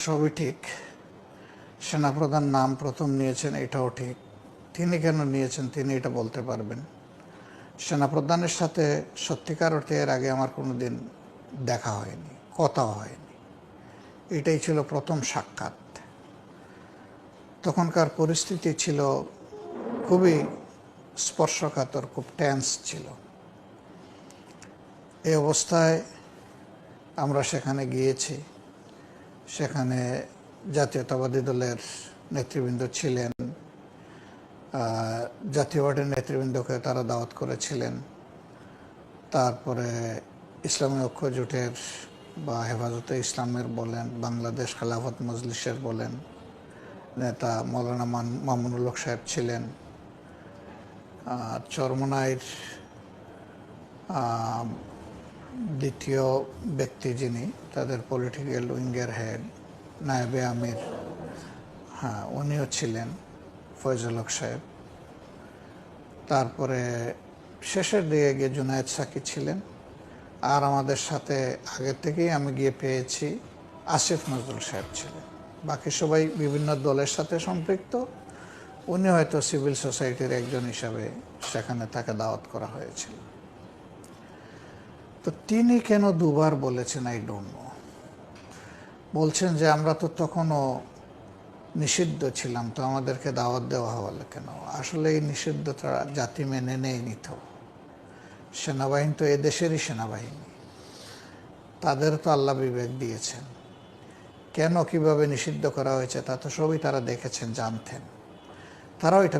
সবই ঠিক। সেনাপ্রধান নাম প্রথম নিয়েছেন, এটাও ঠিক। তিনি কেন নিয়েছেন, তিনি এটা বলতে পারবেন। সেনাপ্রধানের সাথে সত্যিকার অর্থে এর আগে আমার কোনো দিন দেখা হয়নি, কথাও হয়নি। এটাই ছিল প্রথম সাক্ষাৎ। তখনকার পরিস্থিতি ছিল খুবই স্পর্শকাতর, খুব টেন্স ছিল। এই অবস্থায় আমরা সেখানে গিয়েছি। সেখানে জাতীয়তাবাদী দলের নেতৃবৃন্দ ছিলেন জাতীয় পার্টির নেতৃবৃন্দকে তারা দাওয়াত করেছিলেন। তারপরে ইসলামী ঐক্য জোটের বা হেফাজতে ইসলামের বলেন, বাংলাদেশ খেলাফত মজলিসের বলেন, নেতা মৌলানা মান- মামুনুল হক সাহেব ছিলেন। চরমনাইর দ্বিতীয় ব্যক্তি যিনি, তাদের পলিটিক্যাল উইঙ্গের হেড নায়েবে আমির। হ্যাঁ উনিও ছিলেন ফয়জুল হক সাহেব। তারপরে শেষের দিকে গিয়ে জুনায়েদ সাকি ছিলেন। আর আমাদের সাথে আগের থেকেই আমি গিয়ে পেয়েছি আসিফ নজরুল সাহেব ছিলেন। বাকি সবাই বিভিন্ন দলের সাথে সম্পৃক্ত। উনি হয়তো সিভিল সোসাইটির একজন হিসাবে সেখানে তাকে দাওয়াত করা হয়েছিল। তো তিনি কেন দুবার বলেছেন আই ডোন্ট নো বলছেন যে, আমরা তো তখনও নিষিদ্ধ ছিলাম, তো আমাদেরকে দাওয়াত দেওয়া হলো কেন? আসলে এই নিষিদ্ধতা জাতি মেনে নেয়নি নিত সেনাবাহিনী তো এদেশেরই সেনাবাহিনী। তাদের তো আল্লাহ বিবেক দিয়েছেন। কেন কীভাবে নিষিদ্ধ করা হয়েছে তা তো সবই তারা দেখেছেন, জানতেন। তারাও এটা